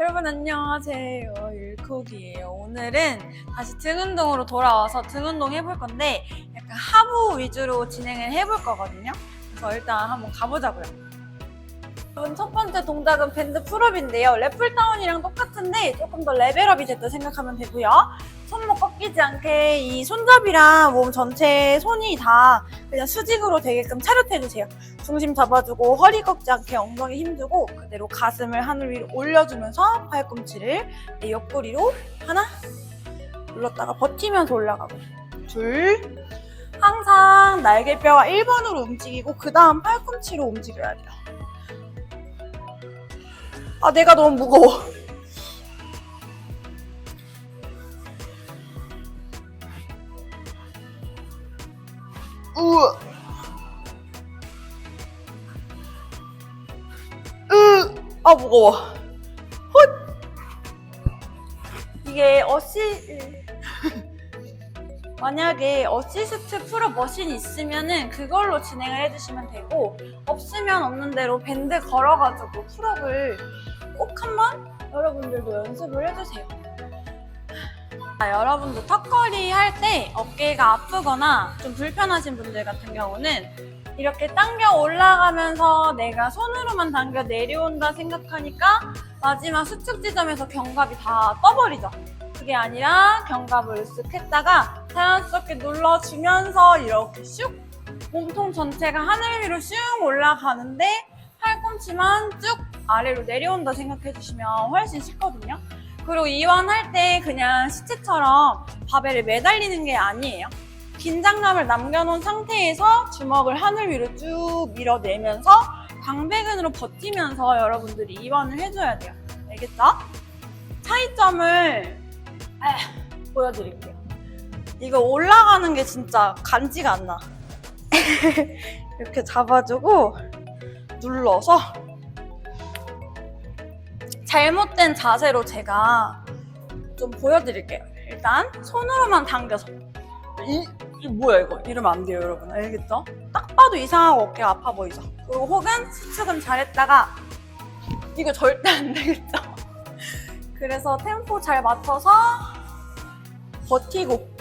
여러분 안녕하세요. 율콕이에요. 오늘은 다시 등 운동으로 돌아와서 등 운동 해볼 건데 약간 하부 위주로 진행을 해볼 거거든요. 그래서 일단 한번 가보자고요 여러분 첫 번째 동작은 밴드 풀업인데요. 랩풀다운이랑 똑같은데 조금 더 레벨업이 됐다 생각하면 되고요. 손목 꺾이지 않게 이 손잡이랑 몸 전체 손이 다 그냥 수직으로 되게끔 차렷해주세요. 중심 잡아주고 허리 꺾지 않게 엉덩이 힘주고 그대로 가슴을 하늘 위로 올려주면서 팔꿈치를 내 옆구리로 하나 눌렀다가 버티면서 올라가고 둘. 항상 날개뼈가 1번으로 움직이고 그 다음 팔꿈치로 움직여야 돼요 아 내가 너무 무거워 우와 으, 아 무거워. 헛. 이게 어시 만약에 어시스트 프로 머신이 있으면은 그걸로 진행을 해주시면 되고 없으면 없는 대로 밴드 걸어가지고 풀업을 꼭 한번 여러분들도 연습을 해주세요. 아, 여러분도 턱걸이 할 때 어깨가 아프거나 좀 불편하신 분들 같은 경우는 이렇게 당겨 올라가면서 내가 손으로만 당겨 내려온다 생각하니까 마지막 수축 지점에서 견갑이 다 떠버리죠. 그게 아니라 견갑을 쓱 했다가 자연스럽게 눌러주면서 이렇게 슉 몸통 전체가 하늘 위로 슉 올라가는데 팔꿈치만 쭉 아래로 내려온다 생각해 주시면 훨씬 쉽거든요. 그리고 이완할 때 그냥 시체처럼 바벨을 매달리는 게 아니에요. 긴장감을 남겨놓은 상태에서 주먹을 하늘 위로 쭉 밀어내면서 광배근으로 버티면서 여러분들이 이완을 해줘야 돼요. 알겠죠? 차이점을 에, 보여드릴게요. 이거 올라가는 게 진짜 간지가 안 나. 이렇게 잡아주고 눌러서 잘못된 자세로 제가 좀 보여드릴게요. 일단 손으로만 당겨서 이, 이 뭐야 이거 이러면 안 돼요 여러분 알겠죠? 딱 봐도 이상하고 어깨가 아파 보이죠? 그리고 혹은 수축은 잘했다가 이거 절대 안 되겠죠? 그래서 템포 잘 맞춰서 버티고.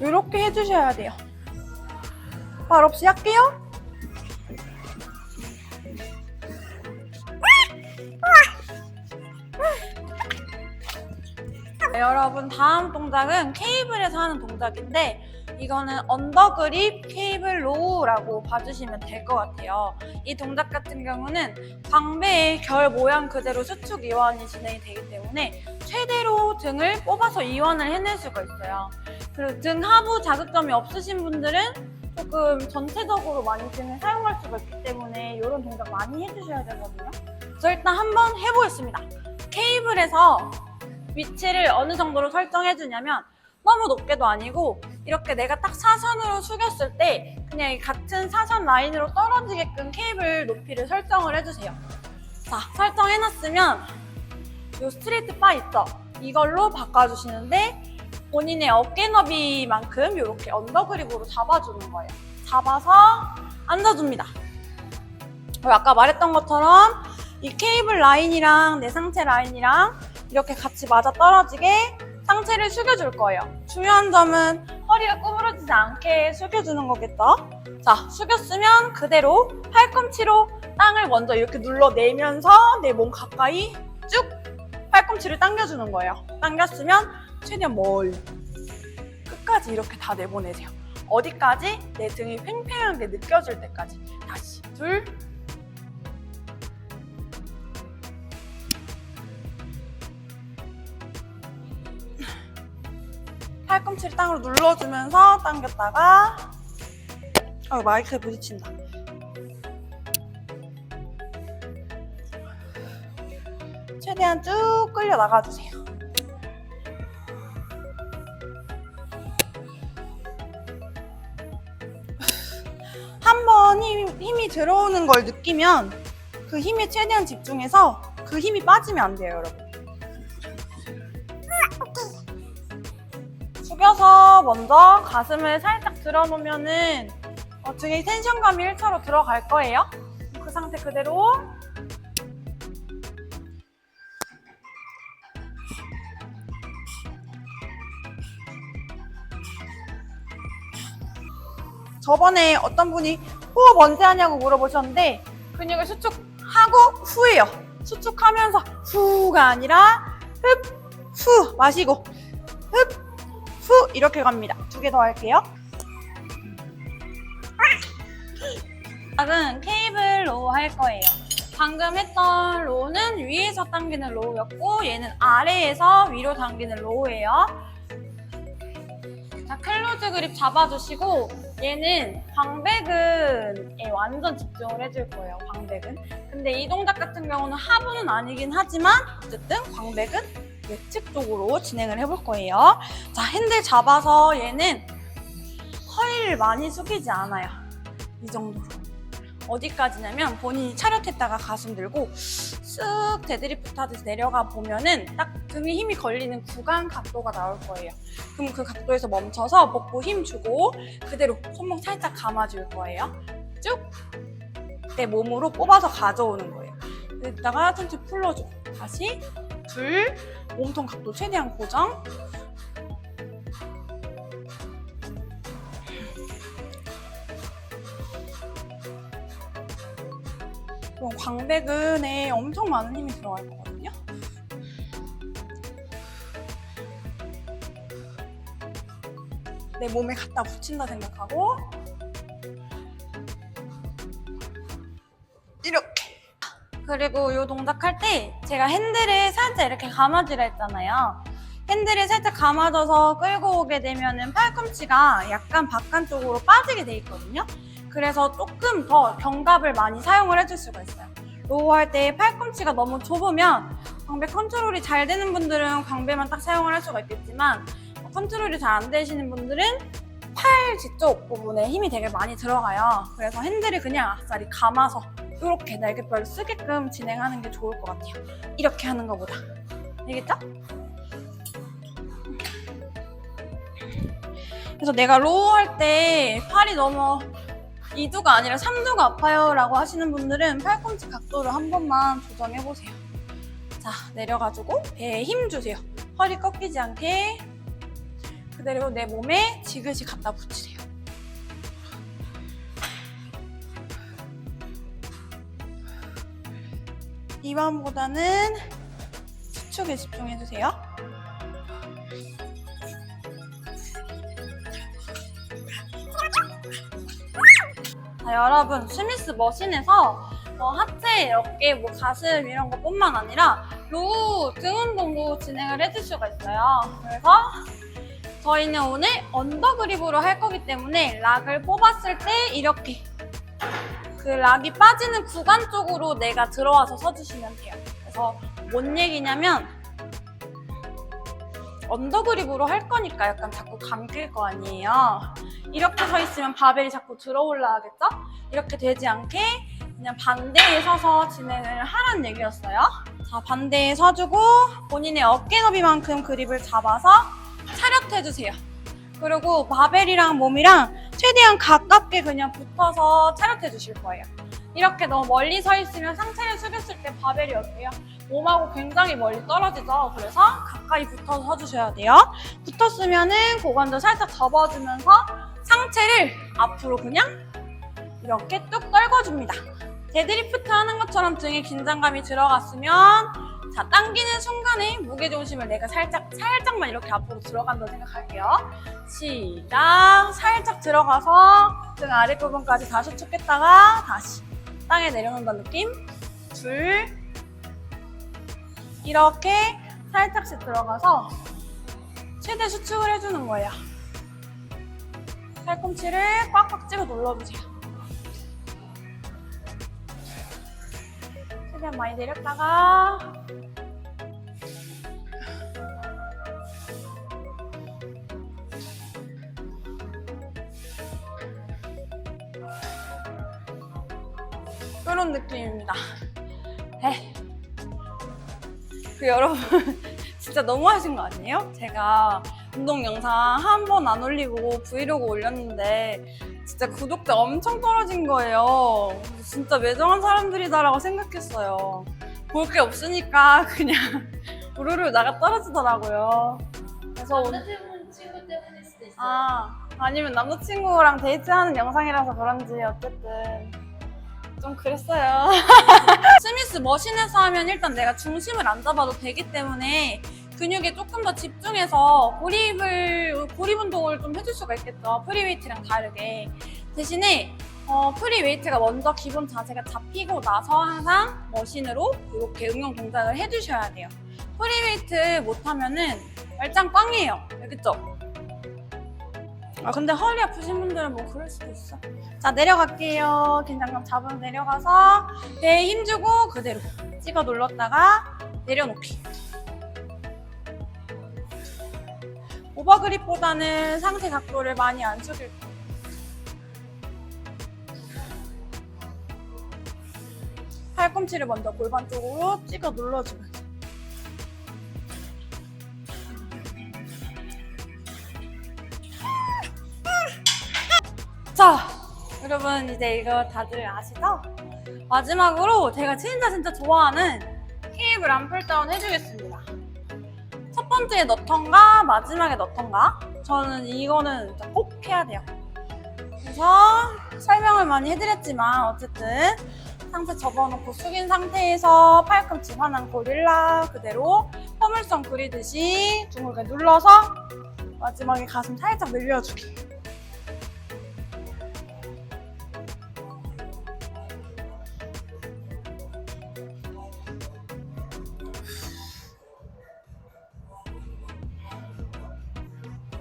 이렇게 해주셔야 돼요. 할게요. 네, 여러분 다음 동작은 케이블에서 하는 동작인데 이거는 언더그립 케이블 로우라고 봐주시면 될 것 같아요. 이 동작 같은 경우는 광배의 결 모양 그대로 수축 이완이 진행이 되기 때문에 최대로 등을 뽑아서 이완을 해낼 수가 있어요. 그리고 등 하부 자극점이 없으신 분들은 조금 전체적으로 많이 등을 사용할 수가 있기 때문에 이런 동작 많이 해주셔야 되거든요. 그래서 일단 한번 해보겠습니다. 케이블에서 위치를 어느 정도로 설정해 주냐면 너무 높게도 아니고 이렇게 내가 딱 사선으로 숙였을 때 그냥 이 같은 사선 라인으로 떨어지게끔 케이블 높이를 설정을 해주세요. 자, 설정해놨으면 이 스트레이트 바 있죠? 이걸로 바꿔주시는데 본인의 어깨 너비만큼 이렇게 언더 그립으로 잡아주는 거예요. 잡아서 앉아줍니다. 아까 말했던 것처럼 이 케이블 라인이랑 내 상체 라인이랑 이렇게 같이 맞아 떨어지게 상체를 숙여줄 거예요. 중요한 점은 허리가 구부러지지 않게 숙여주는 거겠죠? 자, 숙였으면 그대로 팔꿈치로 땅을 먼저 이렇게 눌러내면서 내 몸 가까이 쭉 팔꿈치를 당겨주는 거예요. 당겼으면 최대한 멀리 끝까지 이렇게 다 내보내세요. 어디까지? 내 등이 팽팽하게 느껴질 때까지. 다시 둘, 팔꿈치를 땅으로 눌러주면서 당겼다가 아 마이크에 부딪힌다. 최대한 쭉 끌려 나가주세요. 한번 힘이 들어오는 걸 느끼면 그 힘에 최대한 집중해서 그 힘이 빠지면 안 돼요 여러분 숙여서 먼저 가슴을 살짝 들어놓으면은 어, 등에 텐션감이 1차로 들어갈 거예요. 그 상태 그대로 저번에 어떤 분이 호흡 언제 하냐고 물어보셨는데 근육을 수축하고 후예요. 수축하면서 후가 아니라 흡, 후 마시고 흡, 후 이렇게 갑니다. 두 개 더 할게요. 작은 케이블 로우 할 거예요. 방금 했던 로우는 위에서 당기는 로우였고 얘는 아래에서 위로 당기는 로우예요. 자, 클로즈 그립 잡아주시고 얘는 광배근에 완전 집중을 해줄 거예요, 광배근. 근데 이 동작 같은 경우는 하부는 아니긴 하지만 어쨌든 광배근 예측 쪽으로 진행을 해볼 거예요. 자, 핸들 잡아서 얘는 허리를 많이 숙이지 않아요. 이 정도로. 어디까지냐면 본인이 차렷했다가 가슴 들고 쓱 데드리프트 하듯이 내려가 보면은 딱 등에 힘이 걸리는 구간 각도가 나올 거예요. 그럼 그 각도에서 멈춰서 복부 힘 주고 그대로 손목 살짝 감아줄 거예요. 쭉 내 몸으로 뽑아서 가져오는 거예요. 그랬다가 천천히 풀러주고 다시 둘 몸통 각도 최대한 고정 광배근에 엄청 많은 힘이 들어갈 거거든요. 내 몸에 갖다 붙인다 생각하고 그리고 이 동작 할 때 제가 핸들을 살짝 이렇게 감아주라 했잖아요. 핸들을 살짝 감아줘서 끌고 오게 되면은 팔꿈치가 약간 바깥쪽으로 빠지게 돼 있거든요. 그래서 조금 더 견갑을 많이 사용을 해줄 수가 있어요. 로우 할 때 팔꿈치가 너무 좁으면 광배 컨트롤이 잘 되는 분들은 광배만 딱 사용을 할 수가 있겠지만 컨트롤이 잘 안 되시는 분들은 팔 뒤쪽 부분에 힘이 되게 많이 들어가요. 그래서 핸들을 그냥 아싸리 감아서 이렇게 날개뼈를 쓰게끔 진행하는 게 좋을 것 같아요. 이렇게 하는 것보다. 알겠죠? 그래서 내가 로우 할 때 팔이 너무 2두가 아니라 3두가 아파요 라고 하시는 분들은 팔꿈치 각도를 한 번만 조정해보세요. 자, 내려가지고 배에 힘 주세요. 허리 꺾이지 않게 그대로 내 몸에 지그시 갖다 붙이세요. 이번보다는 수축에 집중해주세요. 자, 여러분 스미스 머신에서 뭐 하체, 어깨, 뭐 가슴 이런 것 뿐만 아니라 로우 등 운동도 진행을 해줄 수가 있어요. 그래서 저희는 오늘 언더 그립으로 할 거기 때문에 락을 뽑았을 때 이렇게 그 락이 빠지는 구간 쪽으로 내가 들어와서 서주시면 돼요. 그래서 뭔 얘기냐면 언더그립으로 할 거니까 약간 자꾸 감길 거 아니에요. 이렇게 서 있으면 바벨이 자꾸 들어올라 하겠죠? 이렇게 되지 않게 그냥 반대에 서서 진행을 하라는 얘기였어요. 자, 반대에 서주고 본인의 어깨 너비만큼 그립을 잡아서 차렷해주세요. 그리고 바벨이랑 몸이랑 최대한 가깝게 그냥 붙어서 차렷해 주실 거예요. 이렇게 너무 멀리 서 있으면 상체를 숙였을 때 바벨이 어때요? 몸하고 굉장히 멀리 떨어지죠. 그래서 가까이 붙어서 서주셔야 돼요. 붙었으면은 고관도 살짝 접어주면서 상체를 앞으로 그냥 이렇게 뚝 떨궈줍니다. 데드리프트 하는 것처럼 등에 긴장감이 들어갔으면 자, 당기는 순간에 무게중심을 내가 살짝, 살짝만 이렇게 앞으로 들어간다고 생각할게요. 시작. 살짝 들어가서 등 아랫부분까지 다시 축했다가 다시 땅에 내려놓는다는 느낌. 둘. 이렇게 살짝씩 들어가서 최대 수축을 해주는 거예요. 팔꿈치를 꽉꽉 찍어 눌러주세요. 최대한 많이 내렸다가 이런 느낌입니다. 에. 그 여러분 진짜 너무 하신 거 아니에요? 제가 운동 영상 한 번 안 올리고 브이로그 올렸는데 진짜 구독자 엄청 떨어진 거예요. 진짜 매정한 사람들이다라고 생각했어요. 볼 게 없으니까 그냥 우르르 나가 떨어지더라고요. 그래서 오늘 남자친구 친구 때문일 수도 있어요. 아, 아니면 남자친구랑 데이트하는 영상이라서 그런지 어쨌든 좀 그랬어요. 스미스 머신에서 하면 일단 내가 중심을 안 잡아도 되기 때문에 근육에 조금 더 집중해서 고립을, 고립 운동을 좀 해줄 수가 있겠죠. 프리웨이트랑 다르게. 대신에 어, 프리웨이트가 먼저 기본 자세가 잡히고 나서 항상 머신으로 이렇게 응용 동작을 해주셔야 돼요. 프리웨이트 못하면은 말짱 꽝이에요. 알겠죠? 아 근데 허리 아프신 분들은 뭐 그럴 수도 있어. 자 내려갈게요. 긴장감 잡으면 내려가서 배에 힘주고 그대로 찍어 눌렀다가 내려놓기. 오버그립보다는 상체 각도를 많이 안 숙일 거예요. 팔꿈치를 먼저 골반 쪽으로 찍어 눌러주면서 자, 여러분 이제 이거 다들 아시죠? 마지막으로 제가 진짜 진짜 좋아하는 케이블 암풀다운 해주겠습니다. 첫 번째 넣던가 마지막에 넣던가 저는 이거는 꼭 해야 돼요. 그래서 설명을 많이 해드렸지만 어쨌든 상체 접어놓고 숙인 상태에서 팔꿈치 환한 고릴라 그대로 포물선 그리듯이 둥글게 눌러서 마지막에 가슴 살짝 늘려주기.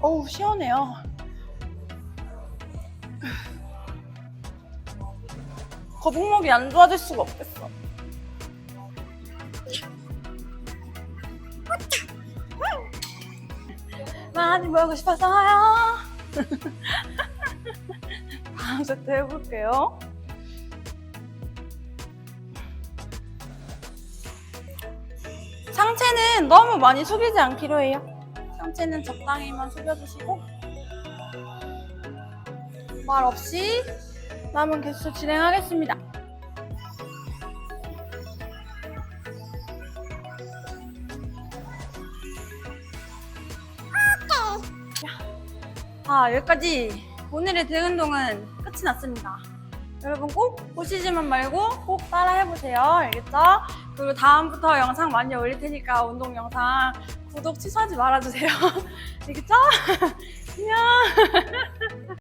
어우 시원해요. 거북목이 안 좋아질 수가 없겠어. 많이 먹고 싶어서요. 다음 세트 해볼게요. 상체는 너무 많이 숙이지 않기로 해요. 상체는 적당히만 숙여주시고 말 없이 남은 개수 진행하겠습니다. 아 여기까지 오늘의 대운동은 끝이 났습니다. 여러분 꼭 보시지만 말고 꼭 따라 해보세요. 알겠죠? 그리고 다음부터 영상 많이 올릴 테니까 운동 영상 구독 취소하지 말아주세요. 알겠죠? 안녕.